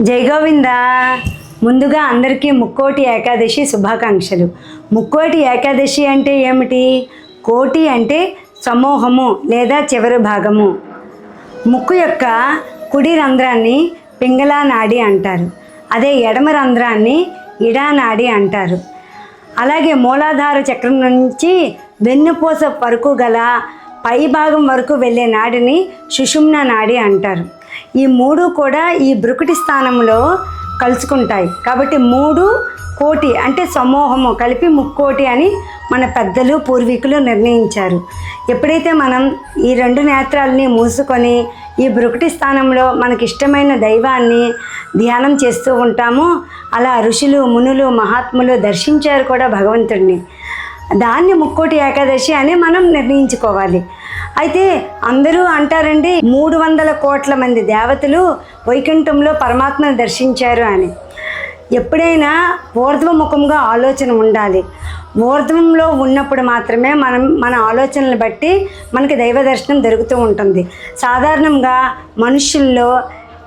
జై గోవింద. ముందుగా అందరికీ ముక్కోటి ఏకాదశి శుభాకాంక్షలు. ముక్కోటి ఏకాదశి అంటే ఏమిటి? కోటి అంటే సమూహము లేదా చివరి భాగము. ముక్కు యొక్క కుడి రంధ్రాన్ని పింగళా నాడి అంటారు. అదే ఎడమ రంధ్రాన్ని ఇడా నాడి అంటారు. అలాగే మూలాధార చక్రం నుంచి వెన్నుపూస వరకు గల పై భాగం వరకు వెళ్ళే నాడిని సుషుమ్న నాడి అంటారు. ఈ మూడు కూడా ఈ బ్రుకుటి స్థానంలో కలుసుకుంటాయి. కాబట్టి మూడు కోటి అంటే సమూహము కలిపి ముక్కోటి అని మన పెద్దలు పూర్వీకులు నిర్ణయించారు. ఎప్పుడైతే మనం ఈ రెండు నేత్రాలని మూసుకొని ఈ బ్రుకుటి స్థానంలో మనకి ఇష్టమైన దైవాన్ని ధ్యానం చేస్తూ ఉంటామో అలా ఋషులు మునులు మహాత్ములు దర్శించారు కూడా భగవంతుడిని. దాన్ని ముక్కోటి ఏకాదశి అని మనం నిర్ణయించుకోవాలి. అయితే అందరూ అంటారండి మూడు వందల కోట్ల మంది దేవతలు వైకుంఠంలో పరమాత్మను దర్శించారు అని. ఎప్పుడైనా ఊర్ధ్వముఖంగా ఆలోచన ఉండాలి. ఊర్ధ్వంలో ఉన్నప్పుడు మాత్రమే మనం మన ఆలోచనలు బట్టి మనకి దైవ దర్శనం జరుగుతూ ఉంటుంది. సాధారణంగా మనుషుల్లో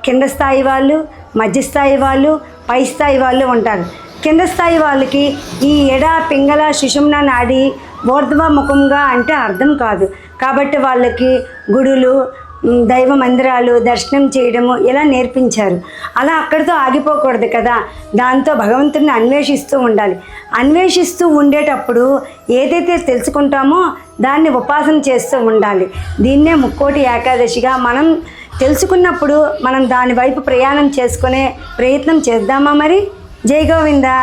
కింద స్థాయి వాళ్ళు మధ్యస్థాయి వాళ్ళు పై స్థాయి వాళ్ళు ఉంటారు. కింద స్థాయి వాళ్ళకి ఈ ఎడ పింగళ సుషుమ్న నాడి ఓర్ధవ ముఖంగా అంటే అర్థం కాదు. కాబట్టి వాళ్ళకి గుడులు దైవ మందిరాలు దర్శనం చేయడము ఇలా నేర్పించారు. అలా అక్కడితో ఆగిపోకూడదు కదా. దాంతో భగవంతుడిని అన్వేషిస్తూ ఉండాలి. అన్వేషిస్తూ ఉండేటప్పుడు ఏదైతే తెలుసుకుంటామో దాన్ని ఉపాసన చేస్తూ ఉండాలి. దీన్నే ముక్కోటి ఏకాదశిగా మనం తెలుసుకున్నప్పుడు మనం దాని వైపు ప్రయాణం చేసుకునే ప్రయత్నం చేద్దామా మరి? జై గోవిందా!